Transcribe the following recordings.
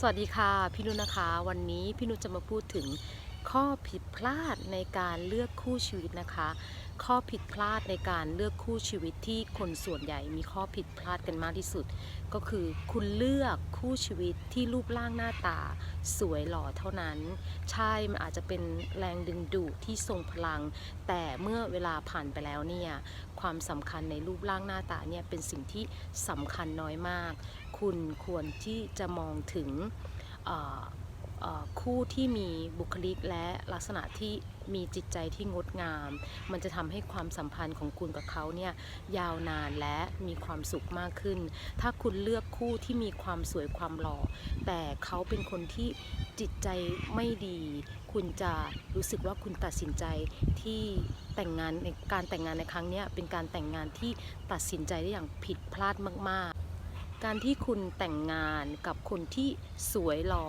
สวัสดีค่ะ พี่นุชนะคะ วันนี้พี่นุชจะมาพูดถึง ข้อผิดพลาดในการเลือกคู่ชีวิตนะคะ ข้อผิดพลาดในการเลือกคู่ชีวิตที่คนส่วนใหญ่มีข้อผิดพลาดกันมากที่สุด ก็คือคุณเลือกคู่ชีวิตที่รูปร่างหน้าตา สวยหล่อเท่านั้น ใช่มันอาจจะเป็นแรงดึงดูดที่ทรงพลัง แต่เมื่อเวลาผ่านไปแล้วเนี่ยความสำคัญในรูปร่างหน้าตาเนี่ยเป็นสิ่งที่สำคัญน้อยมาก คุณควรที่จะมองถึงอ่อเอ่อ คู่ที่มีบุคลิกและลักษณะที่มีจิตใจที่งดงาม มันจะทำให้ความสัมพันธ์ของคุณกับเขาเนี่ยยาวนานและมีความสุขมากขึ้น ถ้าคุณเลือกคู่ที่มีความสวยความหล่อ แต่เขาเป็นคนที่จิตใจไม่ดี คุณจะรู้สึกว่าคุณตัดสินใจที่แต่งงานในการแต่งงานในครั้งนี้เป็นการแต่งงานที่ตัดสินใจได้อย่างผิดพลาดมาก ๆ การที่คุณแต่งงานกับคนที่สวยหล่อ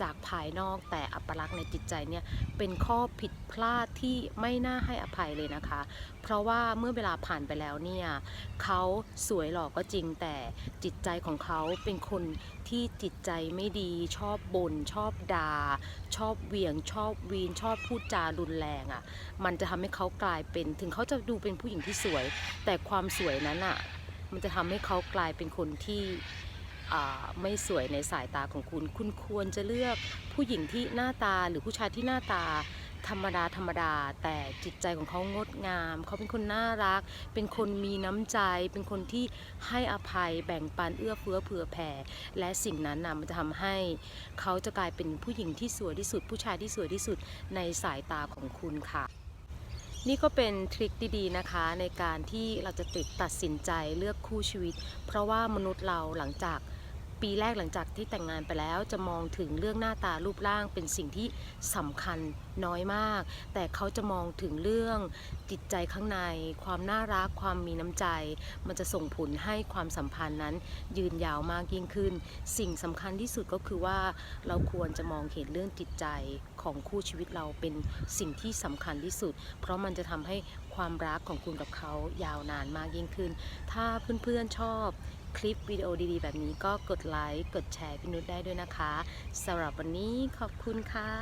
จากภายนอกแต่อัปลักษณ์ในจิตใจเนี่ยเป็นข้อผิดพลาดที่ไม่น่าให้อภัยเลยนะคะ เพราะว่าเมื่อเวลาผ่านไปแล้วเนี่ยเขาสวยหล่อก็จริงแต่จิตใจของเขาเป็นคนที่จิตใจไม่ดีชอบบ่นชอบด่าชอบเวียงชอบวีนชอบพูดจารุนแรงอะ่ะมันจะทำให้เขากลายเป็นถึงเขาจะดูเป็นผู้หญิงที่สวย แต่ความสวยนั้นอะ มันจะทำให้เขากลายเป็นคนที่ไม่สวยในสายตาของคุณ คุณควรจะเลือกผู้หญิงที่หน้าตาหรือผู้ชายที่หน้าตาธรรมดาธรรมดา แต่จิตใจของเขางดงาม เขาเป็นคนน่ารัก เป็นคนมีน้ำใจ เป็นคนที่ให้อภัยแบ่งปันเอื้อเฟื้อเผื่อแผ่ และสิ่งนั้นนะมันจะทำให้ เขาจะกลายเป็นผู้หญิงที่สวยที่สุด ผู้ชายที่สวยที่สุดในสายตาของคุณค่ะ นี่ก็เป็นทริคดีๆนะคะในการที่เราจะติดตัดสินใจเลือกคู่ชีวิต เพราะว่ามนุษย์เราหลังจาก ปีแรกหลังจากที่แต่งงานไปแล้วจะมองถึงเรื่องหน้าตารูปร่างเป็นสิ่งที่สำคัญน้อยมาก แต่เขาจะมองถึงเรื่องจิตใจข้างใน ความน่ารักความมีน้ำใจ มันจะส่งผลให้ความสัมพันธ์นั้น ยืนยาวมากยิ่งขึ้น สิ่งสำคัญที่สุดก็คือว่าเราควรจะมองเห็นเรื่องจิตใจของคู่ชีวิตเราเป็นสิ่งที่สำคัญที่สุด เพราะมันจะทำให้ความรักของคุณกับเขายาวนานมากยิ่งขึ้น ถ้าเพื่อนๆชอบ คลิปวิดีโอดีๆ แบบนี้ก็กดไลค์ กดแชร์พี่นุชได้ด้วยนะคะสำหรับวันนี้ขอบคุณค่ะ